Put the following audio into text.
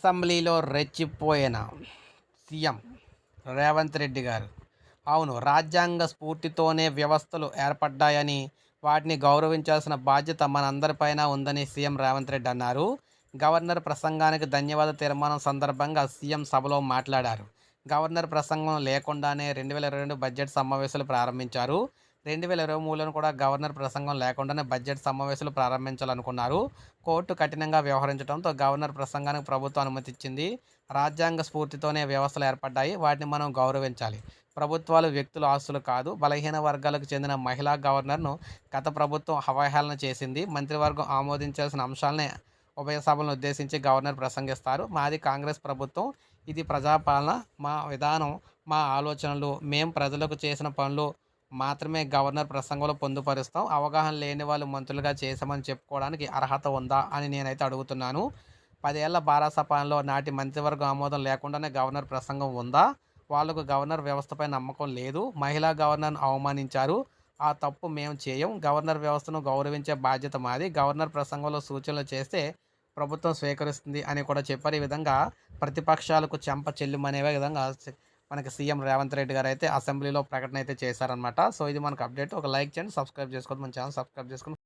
అసెంబ్లీలో రెచ్చిపోయిన సీఎం రేవంత్ రెడ్డి గారు. అవును రాజ్యాంగ స్ఫూర్తితోనే వ్యవస్థలు ఏర్పడ్డాయని వాటిని గౌరవించాల్సిన బాధ్యత మనందరిపైన ఉందని సీఎం రేవంత్ రెడ్డి అన్నారు. గవర్నర్ ప్రసంగానికి ధన్యవాద తీర్మానం సందర్భంగా సీఎం సభలో మాట్లాడారు. గవర్నర్ ప్రసంగం లేకుండానే రెండు వేల ఇరవై రెండు బడ్జెట్ సమావేశాలు ప్రారంభించారు. రెండు వేల ఇరవై మూడులో కూడా గవర్నర్ ప్రసంగం లేకుండానే బడ్జెట్ సమావేశాలు ప్రారంభించాలనుకున్నారు. కోర్టు కఠినంగా వ్యవహరించడంతో గవర్నర్ ప్రసంగానికి ప్రభుత్వం అనుమతిచ్చింది. రాజ్యాంగ స్ఫూర్తితోనే వ్యవస్థలు ఏర్పడ్డాయి. వాటిని మనం గౌరవించాలి. ప్రభుత్వాలు వ్యక్తుల ఆస్తులు కాదు బలహీన వర్గాలకు చెందిన మహిళా గవర్నర్ను గత ప్రభుత్వం అవహేళన చేసింది. మంత్రివర్గం ఆమోదించాల్సిన అంశాలనే ఉభయ సభలను ఉద్దేశించి గవర్నర్ ప్రసంగిస్తారు. మాది కాంగ్రెస్ ప్రభుత్వం. ఇది ప్రజాపాలన మా విధానం మా ఆలోచనలు. మేం ప్రజలకు చేసిన పనులు మాత్రమే గవర్నర్ ప్రసంగంలో పొందుపరుస్తాం. అవగాహన లేని వాళ్ళు మంత్రులుగా చేశామని చెప్పుకోవడానికి అర్హత ఉందా అని నేనైతే అడుగుతున్నాను. పదేళ్ళ బారాసపాలనలో నాటి మంత్రివర్గం ఆమోదం లేకుండానే గవర్నర్ ప్రసంగం ఉందా? వాళ్ళకు గవర్నర్ వ్యవస్థపై నమ్మకం లేదు. మహిళా గవర్నర్ను అవమానించారు. ఆ తప్పు మేము చేయం. గవర్నర్ వ్యవస్థను గౌరవించే బాధ్యత మాది. గవర్నర్ ప్రసంగంలో సూచనలు చేస్తే ప్రభుత్వం స్వీకరిస్తుంది అని కూడా చెప్పారు. ఈ విధంగా ప్రతిపక్షాలకు చెంప చెల్లుమనే విధంగా మనకి సీఎం రేవంత్ రెడ్డి గారు అయితే అసెంబ్లీలో ప్రకటన అయితే చేశారనమాట సో ఇది మనకు అప్డేట్. ఒక లైక్ చేయండి సబ్స్క్రైబ్ చేసుకోండి మన ఛానల్ సబ్స్క్రైబ్ చేసుకుని